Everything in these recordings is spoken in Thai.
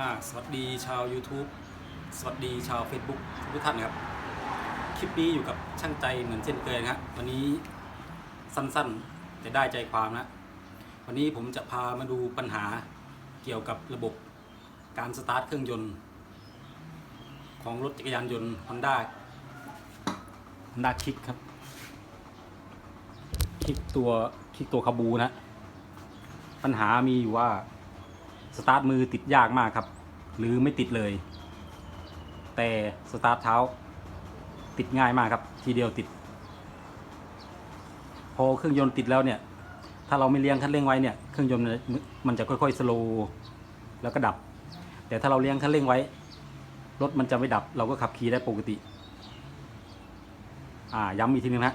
อ่าสวัสดีชาว YouTube สวัสดีชาว Facebook ทุกท่านครับ คลิปนี้อยู่กับช่างใจเหมือนเช่นเคยนะครับวันนี้สั้นๆแต่ได้ใจความนะ วันนี้ผมจะพามาดูปัญหาเกี่ยวกับระบบการสตาร์ทเครื่องยนต์ ของรถจักรยานยนต์ Honda Honda Kick ครับ คลิกตัวคลิกตัวคาบูนะ ปัญหามีอยู่ว่า สตาร์ทมือติดยากมากครับ หรือไม่ติดเลย แต่สตาร์ทเท้า ติดง่ายมากครับ ทีเดียวติด พอเครื่องยนต์ติดแล้วเนี่ย ถ้าเราไม่เลี้ยงคันเร่งไว้เนี่ยเครื่องยนต์มันจะค่อยๆสโลว์แล้วก็ดับ แต่ถ้าเราเลี้ยงคันเร่งไว้ รถมันจะไม่ดับ เราก็ขับขี่ได้ปกติ อ่าย้ำอีกทีนึงนะ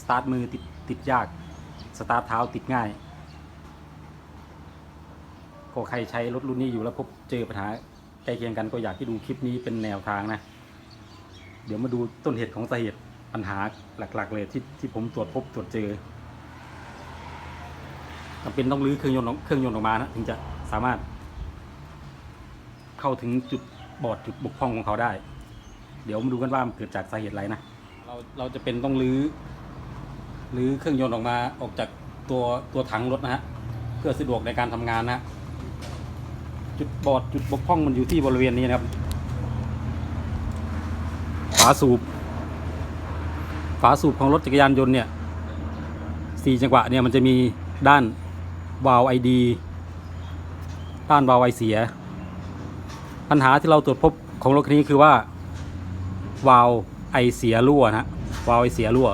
สตาร์ทมือติดติดยาก สตาร์ทเท้าติดง่าย ก็ใครใช้รถรุ่นนี้อยู่แล้วพบเจอปัญหาใกล้เคียงกันก็อยากให้ดูคลิปนี้เป็นแนวทางนะ เดี๋ยวมาดูต้นเหตุของสาเหตุปัญหาหลัก ๆ เลยที่ที่ผมตรวจพบตรวจเจอจำเป็นต้องรื้อเครื่องยนต์เครื่องยนต์ออกมานะถึงจะสามารถ เข้าถึงจุดบอดจุดบกพร่องของเขาได้ เดี๋ยวมาดูกันว่ามันเกิดจากสาเหตุอะไรนะเราเราจะเป็นต้องรื้อรื้อเครื่องยนต์ออกมาออกจากตัวตัวถังรถนะฮะเพื่อสะดวกในการทำงานนะ จุดบอดจุดบกพร่องมันอยู่ที่บริเวณนี้นะครับฝาสูบฝาสูบของรถจักรยานยนต์เนี่ยสี่จังหวะเนี่ยมันจะมีด้านวาล์วไอดีด้านวาล์วไอเสีย ปัญหาที่เราตรวจพบของรถคันนี้คือว่าวาล์วไอเสียรั่วนะวาล์วไอเสียรั่ว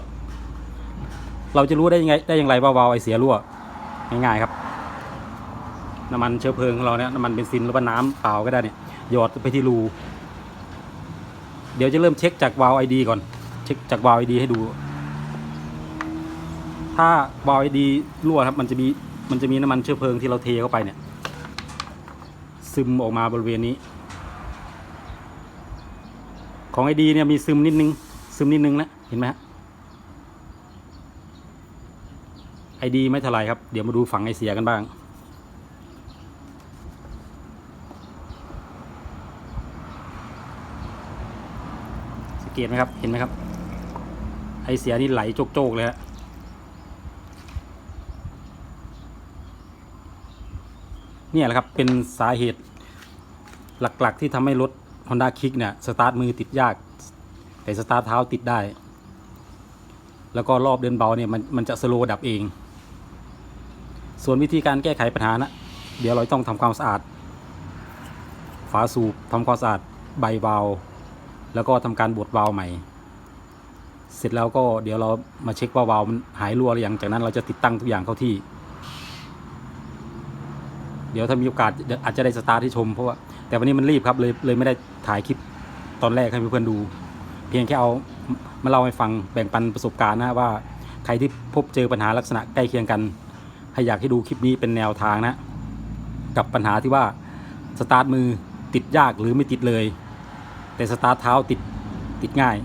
เราจะรู้ได้ยังไงได้อย่างไรว่าวาล์วไอเสียรั่วง่ายๆครับ น้ำมันเชื้อเพลิงของเราเนี่ยน้ำมันเบนซินหรือว่าน้ำเปล่าก็ได้เนี่ยหยอดไปที่รูเดี๋ยวจะเริ่มเช็คจากวาล์วไอดีก่อน เช็คจากวาล์วไอดีให้ดู ถ้าวาล์วไอดีรั่วครับมันจะมีมันจะมีน้ำมันเชื้อเพลิงที่เราเทเข้าไปเนี่ย ซึมออกมาบริเวณนี้ ของไอดีเนี่ยมีซึมนิดนึง ซึมนิดนึงนะเห็นไหมฮะไอดีไม่เท่าไรครับ เดี๋ยวมาดูฝั่งไอเสียกันบ้าง เกตไหมครับ เห็นไหมครับ ไอเสียนี่ไหลโจกๆเลยฮะเนี่ยแหละครับ เป็นสาเหตุหลักๆ ที่ทำให้รถ Honda Kick เนี่ย สตาร์ทมือติดยาก แต่สตาร์ทเท้าติดได้ แล้วก็รอบเดินเบาเนี่ย มันมันจะสโลดับเอง ส่วนวิธีการแก้ไขปัญหานะ เดี๋ยวเราต้องทำความสะอาด ฝาสูบทำความสะอาดใบวา แล้วก็ทำการบดวาล์วใหม่ เสร็จแล้วก็เดี๋ยวเรามาเช็คว่าวาล์วมันหายรั่วหรือยังจากนั้นเราจะติดตั้งทุกอย่างเข้าที่ เดี๋ยวถ้ามีโอกาสอาจจะได้สตาร์ทให้ชมเพราะว่าแต่วันนี้มันรีบครับเลยเลยไม่ได้ถ่ายคลิปตอนแรกให้เพื่อนดู เพียงแค่เอามาเล่าให้ฟังแบ่งปันประสบการณ์นะว่าใครที่พบเจอปัญหาลักษณะใกล้เคียงกันให้อยากให้ดูคลิปนี้เป็นแนวทางนะ กับปัญหาที่ว่าสตาร์ทมือติดยากหรือไม่ติดเลย แต่สตาร์ทเท้าติดติดง่าย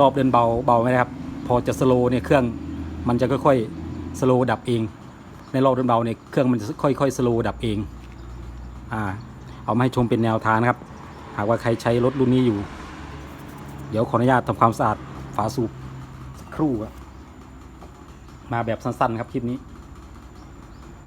รอบเดินเบาเบาไหมนะครับ พอจะสโลว์เนี่ยเครื่องมันจะค่อยๆสโลว์ดับเอง ในรอบเดินเบาเนี่ยเครื่องมันจะค่อยๆสโลว์ดับเองอ่าเอามาให้ชมเป็นแนวทางนะครับ หากว่าใครใช้รถรุ่นนี้อยู่ เดี๋ยวขออนุญาตทำความสะอาดฝาสูบสักครู่มาแบบสั้นๆครับคลิปนี้